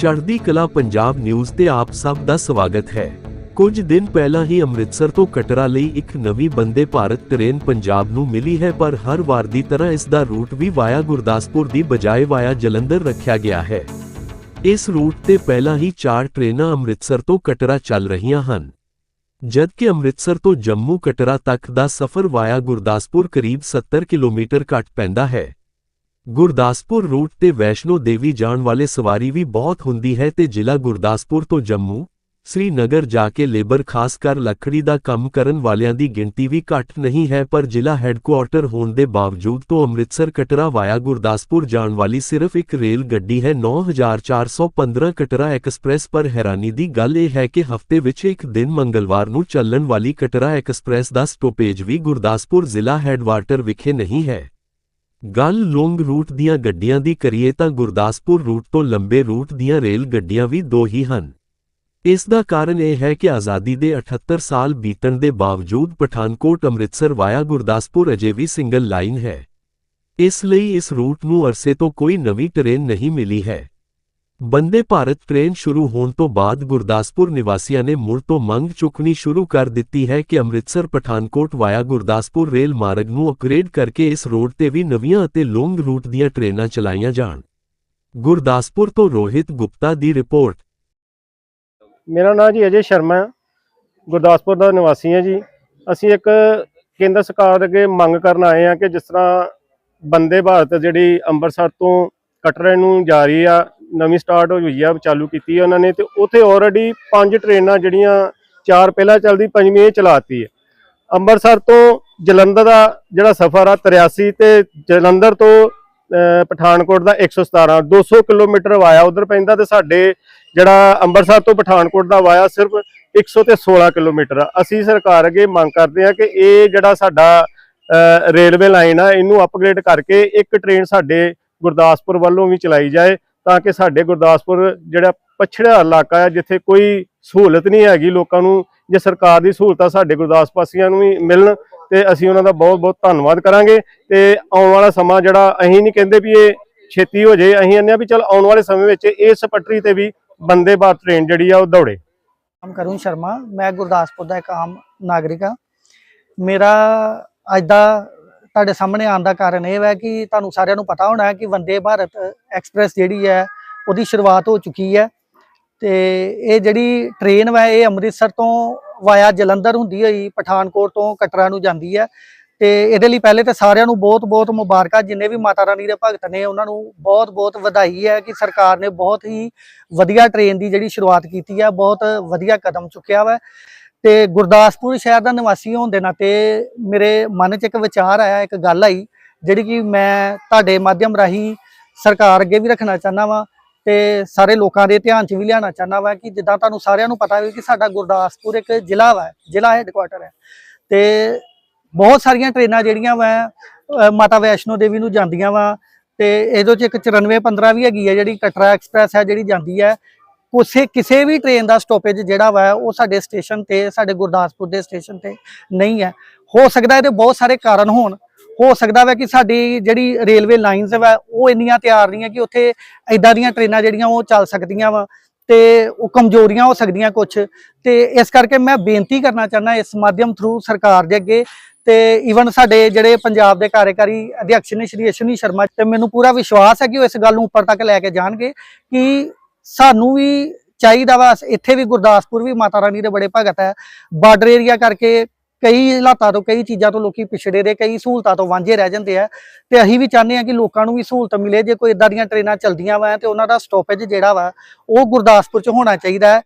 ਚੜ੍ਹਦੀ ਕਲਾ ਪੰਜਾਬ ਨਿਊਜ਼ ਤੇ ਆਪ ਸਭ ਦਾ ਸਵਾਗਤ ਹੈ। ਕੁਝ ਦਿਨ ਪਹਿਲਾਂ ਹੀ ਅੰਮ੍ਰਿਤਸਰ ਤੋਂ ਕਟਰਾ ਲਈ ਇੱਕ ਨਵੀਂ ਬੰਦੇ ਭਾਰਤ ਟ੍ਰੇਨ ਪੰਜਾਬ ਨੂੰ ਮਿਲੀ ਹੈ, ਪਰ ਹਰ ਵਾਰ ਦੀ ਤਰ੍ਹਾਂ ਇਸ ਦਾ ਰੂਟ ਵੀ ਵਾਇਆ ਗੁਰਦਾਸਪੁਰ ਦੀ ਬਜਾਏ ਵਾਇਆ ਜਲੰਧਰ ਰੱਖਿਆ ਗਿਆ ਹੈ। ਇਸ ਰੂਟ ਤੇ ਪਹਿਲਾਂ ਹੀ ਚਾਰ ਟ੍ਰੇਨਾਂ ਅੰਮ੍ਰਿਤਸਰ ਤੋਂ ਕਟਰਾ ਚੱਲ ਰਹੀਆਂ ਹਨ। ਜਦਕਿ ਅੰਮ੍ਰਿਤਸਰ ਤੋਂ ਜੰਮੂ ਕਟਰਾ ਤੱਕ ਦਾ ਸਫ਼ਰ ਵਾਇਆ ਗੁਰਦਾਸਪੁਰ ਕਰੀਬ 70 ਕਿਲੋਮੀਟਰ ਘੱਟ ਪੈਂਦਾ ਹੈ। ਗੁਰਦਾਸਪੁਰ ਰੂਟ ਤੇ ਵੈਸ਼ਨੋ ਦੇਵੀ ਜਾਣ ਵਾਲੇ ਸਵਾਰੀ ਵੀ ਬਹੁਤ ਹੁੰਦੀ ਹੈ ਤੇ ਜ਼ਿਲ੍ਹਾ ਗੁਰਦਾਸਪੁਰ ਤੋਂ ਜੰਮੂ, ਸ੍ਰੀਨਗਰ ਜਾ ਕੇ ਲੇਬਰ ਖਾਸ ਕਰ ਲੱਕੜੀ ਦਾ ਕੰਮ ਕਰਨ ਵਾਲਿਆਂ ਦੀ ਗਿਣਤੀ ਵੀ ਘੱਟ ਨਹੀਂ ਹੈ ਪਰ ਜ਼ਿਲ੍ਹਾ ਹੈੱਡਕੁਆਰਟਰ ਹੋਣ ਦੇ ਬਾਵਜੂਦ ਤੋਂ ਅੰਮ੍ਰਿਤਸਰ ਕਟਰਾ ਵਾਇਆ ਗੁਰਦਾਸਪੁਰ ਜਾਣ ਵਾਲੀ ਸਿਰਫ ਇੱਕ ਰੇਲ ਗੱਡੀ ਹੈ। 9415 ਕਟਰਾ ਐਕਸਪ੍ਰੈਸ ਪਰ ਹੈਰਾਨੀ ਦੀ ਗੱਲ ਇਹ ਹੈ ਕਿ ਹਫ਼ਤੇ ਵਿੱਚ ਇੱਕ ਦਿਨ ਮੰਗਲਵਾਰ ਨੂੰ ਚੱਲਣ ਵਾਲੀ ਕਟਰਾ ਐਕਸਪ੍ਰੈਸ ਦਾ ਸਟੋਪੇਜ ਵੀ ਗੁਰਦਾਸਪੁਰ ਜ਼ਿਲ੍ਹਾ ਹੈੱਡਵਾਰਟਰ ਵਿਖੇ ਨਹੀਂ ਹੈ। ਗੱਲ ਲੌਂਗ ਰੂਟ ਦੀਆਂ ਗੱਡੀਆਂ ਦੀ ਕਰੀਏ ਤਾਂ ਗੁਰਦਾਸਪੁਰ ਰੂਟ ਤੋਂ ਲੰਬੇ ਰੂਟ ਦੀਆਂ ਰੇਲ ਗੱਡੀਆਂ ਵੀ ਦੋ ਹੀ ਹਨ। ਇਸ ਦਾ ਕਾਰਨ ਇਹ ਹੈ ਕਿ ਆਜ਼ਾਦੀ ਦੇ 78 ਸਾਲ ਬੀਤਣ ਦੇ ਬਾਵਜੂਦ ਪਠਾਨਕੋਟ ਅੰਮ੍ਰਿਤਸਰ ਵਾਇਆ ਗੁਰਦਾਸਪੁਰ ਅਜੇ ਵੀ ਸਿੰਗਲ ਲਾਈਨ ਹੈ। ਇਸ ਲਈ ਇਸ ਰੂਟ ਨੂੰ ਅਰਸੇ ਤੋਂ ਕੋਈ ਨਵੀਂ ਟ੍ਰੇਨ ਨਹੀਂ ਮਿਲੀ ਹੈ। ਬੰਦੇ ਭਾਰਤ ਟ੍ਰੇਨ ਸ਼ੁਰੂ ਹੋਣ ਤੋਂ ਬਾਅਦ ਗੁਰਦਾਸਪੁਰ ਨਿਵਾਸੀਆਂ ਨੇ ਮੁੜ ਤੋਂ ਮੰਗ ਚੁੱਕਣੀ ਸ਼ੁਰੂ ਕਰ ਦਿੱਤੀ ਹੈ ਕਿ ਅੰਮ੍ਰਿਤਸਰ, ਪਠਾਨਕੋਟ ਵਾਇਆ ਗੁਰਦਾਸਪੁਰ ਰੇਲ ਮਾਰਗ ਨੂੰ ਅਪਗ੍ਰੇਡ ਕਰਕੇ ਇਸ ਰੋਡ ਤੇ ਵੀ ਨਵੀਆਂ ਅਤੇ ਲੌਂਗ ਰੂਟ ਦੀਆਂ ਟ੍ਰੇਨਾਂ ਚਲਾਈਆਂ ਜਾਣ। ਗੁਰਦਾਸਪੁਰ ਤੋਂ ਰੋਹਿਤ ਗੁਪਤਾ ਦੀ ਰਿਪੋਰਟ। ਮੇਰਾ ਨਾਮ ਜੀ ਅਜੇ ਸ਼ਰਮਾ ਹੈ। ਗੁਰਦਾਸਪੁਰ ਦਾ ਨਿਵਾਸੀ ਹਾਂ ਜੀ। ਅਸੀਂ ਇੱਕ ਕੇਂਦਰ ਸਰਕਾਰ ਅੱਗੇ ਮੰਗ ਕਰਨ ਆਏ ਹਾਂ ਕਿ ਜਿਸ ਤਰ੍ਹਾਂ ਬੰਦੇ ਭਾਰਤ ਜਿਹੜੀ ਅੰਮ੍ਰਿਤਸਰ ਤੋਂ ਕਟਰੇ ਨੂੰ ਜਾ ਰਹੀ ਆ ਨਵੀਂ ਸਟਾਰਟ ਹੋਈ ਆ, ਚਾਲੂ ਕੀਤੀ ਆ ਉਹਨਾਂ ਨੇ ਤੇ ਉੱਥੇ ਆਲਰੇਡੀ ਪੰਜ ਟ੍ਰੇਨਾਂ ਜਿਹੜੀਆਂ ਚਾਰ ਪਹਿਲਾਂ ਚੱਲਦੀ, ਪੰਜਵੀਂ ਇਹ ਚਲਾਤੀ ਹੈ ਅੰਮ੍ਰਿਤਸਰ ਤੋਂ ਜਲੰਧਰ ਦਾ ਜਿਹੜਾ ਸਫ਼ਰ ਆ 83 ਤੇ ਜਲੰਧਰ ਤੋਂ ਪਠਾਨਕੋਟ ਦਾ 117 200 ਕਿਲੋਮੀਟਰ ਵਾਇਆ ਉਧਰ ਪੈਂਦਾ ਤੇ ਸਾਡੇ ਜਿਹੜਾ ਅੰਮ੍ਰਿਤਸਰ ਤੋਂ ਪਠਾਨਕੋਟ ਦਾ ਵਾਇਆ ਸਿਰਫ 100 ਤੇ 16 ਕਿਲੋਮੀਟਰ ਆ। ਅਸੀਂ ਸਰਕਾਰ ਅੱਗੇ ਮੰਗ ਕਰਦੇ ਆ ਕਿ ਇਹ ਜਿਹੜਾ ਸਾਡਾ ਰੇਲਵੇ ਲਾਈਨ ਆ, ਇਹਨੂੰ ਅਪਗ੍ਰੇਡ ਕਰਕੇ ਇੱਕ ਟ੍ਰੇਨ ਸਾਡੇ ਗੁਰਦਾਸਪੁਰ ਵੱਲੋਂ ਵੀ ਚਲਾਈ ਜਾਏ। ਤਾਂ ਕਿ ਸਾਡੇ ਗੁਰਦਾਸਪੁਰ ਜਿਹੜਾ ਪਛੜਿਆ ਇਲਾਕਾ ਹੈ ਜਿੱਥੇ ਕੋਈ ਸਹੂਲਤ ਨਹੀਂ ਹੈਗੀ ਲੋਕਾਂ ਨੂੰ, ਜੇ ਸਰਕਾਰ ਦੀ ਸਹੂਲਤਾਂ ਸਾਡੇ ਗੁਰਦਾਸ ਵਾਸੀਆਂ ਨੂੰ ਵੀ ਮਿਲਣ, ਤੇ ਅਸੀਂ ਉਹਨਾਂ ਦਾ ਬਹੁਤ ਬਹੁਤ ਧੰਨਵਾਦ ਕਰਾਂਗੇ। ਤੇ ਆਉਣ ਵਾਲਾ ਸਮਾਂ ਜਿਹੜਾ ਅਸੀਂ ਨਹੀਂ ਕਹਿੰਦੇ ਵੀ ਇਹ ਛੇਤੀ ਹੋ ਜਾਏ ਅਸੀਂ ਕਹਿੰਦੇ ਆ ਵੀ ਚਲ ਆਉਣ ਵਾਲੇ ਸਮੇਂ ਵਿੱਚ ਇਸ ਪਟਰੀ ਤੇ ਵੀ ਬੰਦੇ ਭਾਰਤ ਟ੍ਰੇਨ ਜਿਹੜੀ ਆ ਉਹ ਦੌੜੇ। ਨਾਮ ਕਰੂੰ ਸ਼ਰਮਾ, ਮੈਂ ਗੁਰਦਾਸਪੁਰ ਦਾ ਇੱਕ ਆਮ ਨਾਗਰਿਕ ਹਾਂ। ਮੇਰਾ ਅੱਜ ਦਾ ਤੁਹਾਡੇ ਸਾਹਮਣੇ ਆਉਣ ਦਾ ਕਾਰਨ ਇਹ ਹੈ ਕਿ ਤੁਹਾਨੂੰ ਸਾਰਿਆਂ ਨੂੰ ਪਤਾ ਹੋਣਾ ਹੈ ਕਿ ਵੰਦੇ ਭਾਰਤ ਐਕਸਪ੍ਰੈਸ ਜਿਹੜੀ ਹੈ, ਉਹਦੀ ਸ਼ੁਰੂਆਤ ਹੋ ਚੁੱਕੀ ਹੈ। ਤੇ ਇਹ ਜਿਹੜੀ ਟ੍ਰੇਨ ਵਾ, ਇਹ ਅੰਮ੍ਰਿਤਸਰ ਤੋਂ ਵਾਇਆ ਜਲੰਧਰ ਹੁੰਦੀ ਹੋਈ, ਪਠਾਨਕੋਟ ਤੋਂ ਕਟਰਾ ਨੂੰ ਜਾਂਦੀ ਹੈ। ਤੇ ਇਹਦੇ ਲਈ ਪਹਿਲੇ ਤੇ ਸਾਰਿਆਂ ਨੂੰ ਬਹੁਤ-ਬਹੁਤ ਮੁਬਾਰਕਾਂ, ਜਿੰਨੇ ਵੀ ਮਾਤਾ ਰਾਣੀ ਦੇ ਭਗਤ ਨੇ, ਉਹਨਾਂ ਨੂੰ ਬਹੁਤ-ਬਹੁਤ ਵਧਾਈ ਹੈ ਕਿ ਸਰਕਾਰ ਨੇ ਬਹੁਤ ਹੀ ਵਧੀਆ ਟ੍ਰੇਨ ਦੀ ਜਿਹੜੀ ਸ਼ੁਰੂਆਤ ਕੀਤੀ ਹੈ, ਬਹੁਤ ਵਧੀਆ ਕਦਮ ਚੁੱਕਿਆ ਵਾ। ਤੇ ਗੁਰਦਾਸਪੁਰ ਸ਼ਹਿਰ ਦਾ ਨਿਵਾਸੀ ਹੋਣ ਦੇ ਨਾਤੇ ਮੇਰੇ ਮਨ 'ਚ ਇੱਕ ਵਿਚਾਰ ਆਇਆ, ਇੱਕ ਗੱਲ ਆਈ, ਜਿਹੜੀ ਕਿ ਮੈਂ ਤੁਹਾਡੇ ਮਾਧਿਅਮ ਰਾਹੀਂ ਸਰਕਾਰ ਅੱਗੇ ਵੀ ਰੱਖਣਾ ਚਾਹੁੰਦਾ ਵਾਂ ਤੇ ਸਾਰੇ ਲੋਕਾਂ ਦੇ ਧਿਆਨ 'ਚ ਵੀ ਲਿਆਉਣਾ ਚਾਹੁੰਦਾ ਵਾਂ ਕਿ ਜਿੱਦਾਂ ਤੁਹਾਨੂੰ ਸਾਰਿਆਂ ਨੂੰ ਪਤਾ ਹੈ ਕਿ ਸਾਡਾ ਗੁਰਦਾਸਪੁਰ ਇੱਕ ਜ਼ਿਲ੍ਹਾ ਵਾ, ਜ਼ਿਲ੍ਹਾ ਹੈੱਡਕੁਆਟਰ ਹੈ। ਤੇ ਬਹੁਤ ਸਾਰੀਆਂ ਟ੍ਰੇਨਾਂ ਜਿਹੜੀਆਂ ਵਾ ਮਾਤਾ ਵੈਸ਼ਨੋ ਦੇਵੀ ਨੂੰ ਜਾਂਦੀਆਂ ਵਾ ਤੇ ਇਹਦੇ 'ਚ ਇੱਕ 9415 ਵੀ ਹੈਗੀ ਹੈ ਜਿਹੜੀ ਕਟਰਾ ਐਕਸਪ੍ਰੈਸ ਹੈ ਜਿਹੜੀ ਜਾਂਦੀ ਹੈ ਉਸੇ ਕਿਸੇ ਵੀ ਟ੍ਰੇਨ ਦਾ ਸਟਾਪੇਜ ਜਿਹੜਾ ਵਾ ਉਹ ਸਾਡੇ ਸਟੇਸ਼ਨ ਤੇ, ਸਾਡੇ ਗੁਰਦਾਸਪੁਰ ਦੇ ਸਟੇਸ਼ਨ ਤੇ ਨਹੀਂ ਹੈ। ਹੋ ਸਕਦਾ ਇਹਦੇ ਬਹੁਤ ਸਾਰੇ ਕਾਰਨ ਹੋਣ। ਹੋ ਸਕਦਾ ਵਾ ਕਿ ਸਾਡੀ ਜਿਹੜੀ ਰੇਲਵੇ ਲਾਈਨਸ ਵਾ, ਉਹ ਇੰਨੀਆਂ ਤਿਆਰ ਨਹੀਂ ਹੈ ਕਿ ਉੱਥੇ ਐਦਾਂ ਦੀਆਂ ਟ੍ਰੇਨਾਂ ਜਿਹੜੀਆਂ ਉਹ ਚੱਲ ਸਕਦੀਆਂ ਵਾ ਤੇ ਉਹ ਕਮਜ਼ੋਰੀਆਂ ਹੋ ਸਕਦੀਆਂ ਕੁਝ ਤੇ ਇਸ ਕਰਕੇ ਮੈਂ ਬੇਨਤੀ ਕਰਨਾ ਚਾਹੁੰਦਾ ਇਸ ਮਾਧਿਅਮ ਥਰੂ ਸਰਕਾਰ ਦੇ ਅੱਗੇ ਤੇ ਈਵਨ ਸਾਡੇ ਜਿਹੜੇ ਪੰਜਾਬ ਦੇ ਕਾਰਜਕਾਰੀ ਅਧਿਕਸ਼ ਨੇ ਸ਼੍ਰੀ ਅਸ਼ਵਨੀ ਸ਼ਰਮਾ ਤੇ ਮੈਨੂੰ ਪੂਰਾ ਵਿਸ਼ਵਾਸ ਹੈ ਕਿ ਉਹ ਇਸ ਗੱਲ ਨੂੰ ਉੱਪਰ ਤੱਕ ਲੈ ਕੇ ਜਾਣਗੇ ਕਿ ਸਾਨੂੰ ਵੀ ਚਾਹੀਦਾ ਵਾ, ਇੱਥੇ ਵੀ ਗੁਰਦਾਸਪੁਰ ਵੀ ਮਾਤਾ ਰਾਣੀ ਦੇ ਬੜੇ ਭਗਤ ਹੈ। ਬਾਰਡਰ ਏਰੀਆ ਕਰਕੇ ਕਈ ਹਾਲਾਤਾਂ ਤੋਂ, ਕਈ ਚੀਜ਼ਾਂ ਤੋਂ ਲੋਕੀ ਪਿਛੜੇ ਦੇ ਕਈ ਸਹੂਲਤਾਂ ਤੋਂ ਵਾਂਝੇ ਰਹਿ ਜਾਂਦੇ ਆ। ਤੇ ਅਸੀਂ ਵੀ ਚਾਹੁੰਦੇ ਆ ਕਿ ਲੋਕਾਂ ਨੂੰ ਵੀ ਸਹੂਲਤ ਮਿਲੇ, ਜੇ ਕੋਈ ਇਦਾਂ ਦੀਆਂ ਟ੍ਰੇਨਾਂ ਚੱਲਦੀਆਂ ਵਾ ਤੇ ਉਹਨਾਂ ਦਾ ਸਟਾਪੇਜ ਜਿਹੜਾ ਵਾ, ਉਹ ਗੁਰਦਾਸਪੁਰ ਚ ਹੋਣਾ ਚਾਹੀਦਾ ਹੈ।